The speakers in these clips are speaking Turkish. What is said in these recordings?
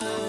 Oh.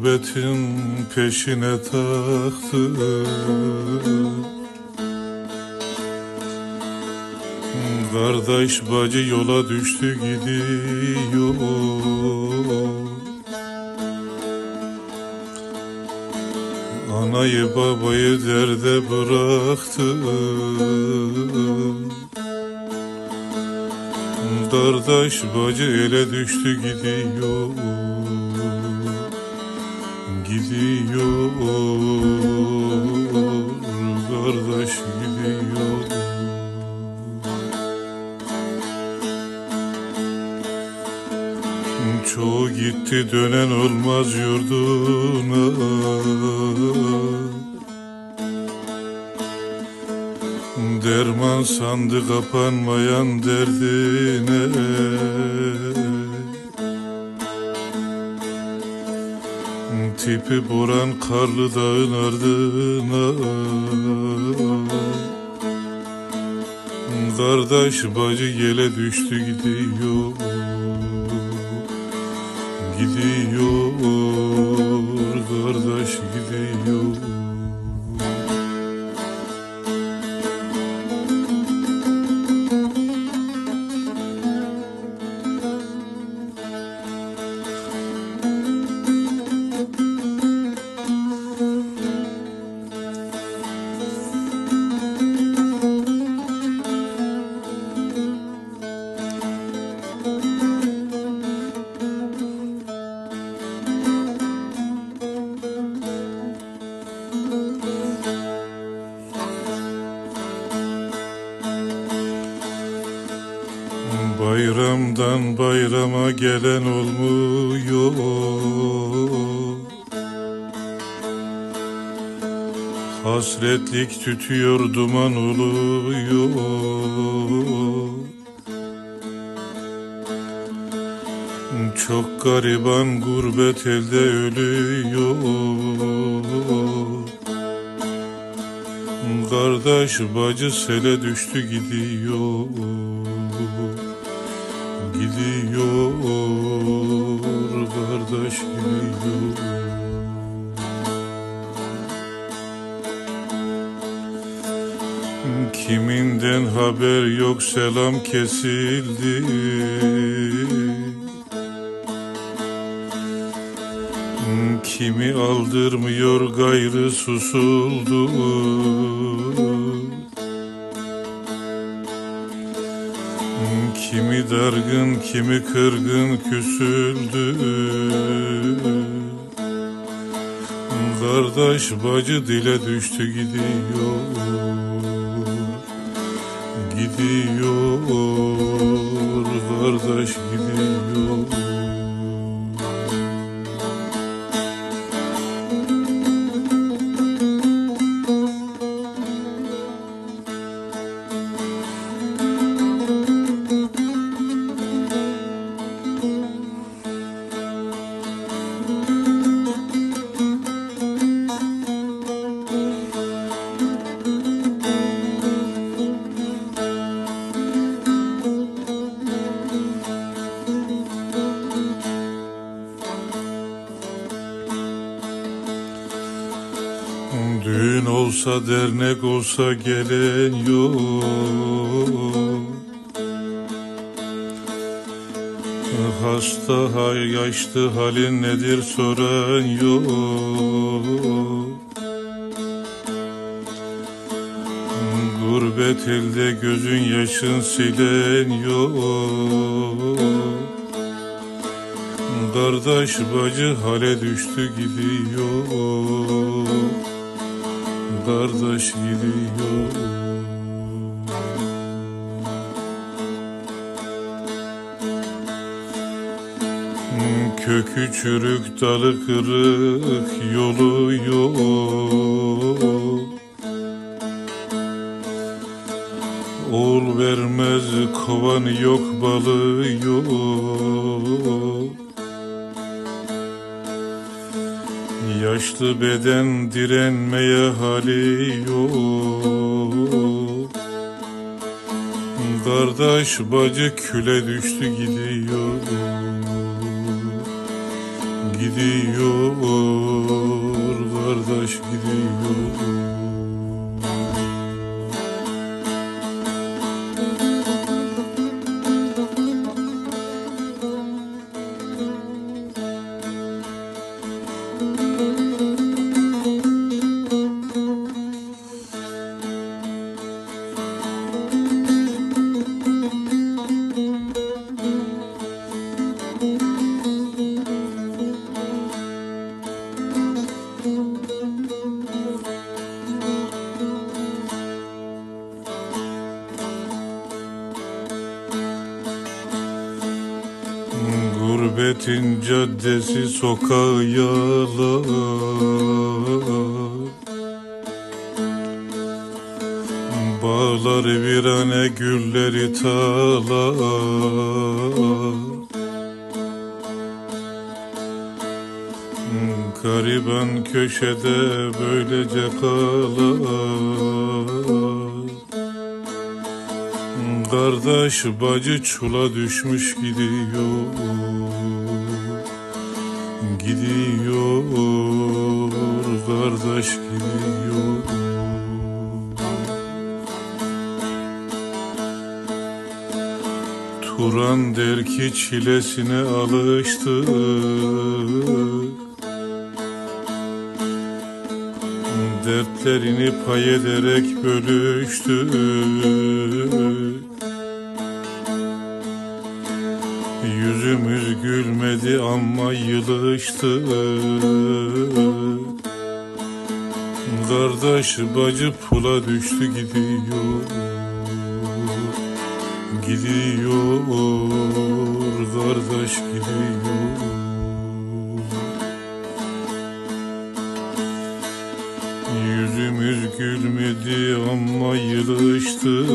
Gurbetin peşine taktı. Kardeş bacı yola düştü gidiyor. Anayı babayı derde bıraktı. Kardeş bacı ele düştü gidiyor Gidiyor Kardeş gidiyor Çoğu gitti dönen olmaz yurduna. Derman sandı kapanmayan derdine Tipi boran karlı dağın ardına. Kardeş bacı yele düştü gidiyor. Gidiyor kardeş gidiyor Bayramdan bayrama gelen olmuyor. Hasretlik tütüyor duman oluyor. Çok gariban gurbet elde ölüyor. Kardeş bacı sele düştü gidiyor Gidiyor kardeş gidiyor. Kiminden haber yok selam kesildi. Kimi aldırmıyor gayrı susuldu Kimi dargın, kimi kırgın küsüldü. Kardeş bacı dile düştü gidiyor. Gidiyor olsa dernek olsa gelen yok. Hasta yaşlı halin nedir soran yok. Gurbet elde gözün yaşın silen yok. Kardeş bacı hale düştü gidiyor Kardeş gidiyor. Kökü çürük dalı kırık yolu yok. Oğul vermez kovan yok balı yok Yaşlı beden direnmeye hali yok. Kardeş bacı küle düştü gidiyor. Gidiyor kardeş gidiyor Gurbetin caddesi sokağı yağlar Bağlar virane gülleri talar Gariban köşede böylece kalar Kardeş bacı çula düşmüş gidiyor Gidiyor kardeş gidiyor Turan der ki çilesine alıştık. Dertlerini pay ederek bölüştük Yüzümüz gülmedi ama yılıştı. Kardeş bacı pula düştü gidiyor. Gidiyor kardeş gidiyor. Yüzümüz gülmedi ama yılıştı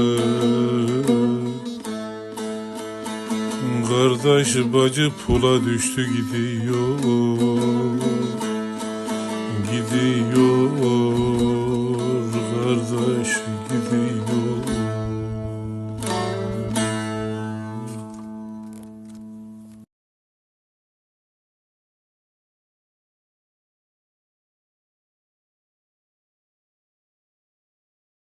kardeş bacı pula düştü gidiyor. Gidiyor. Kardeş gidiyor.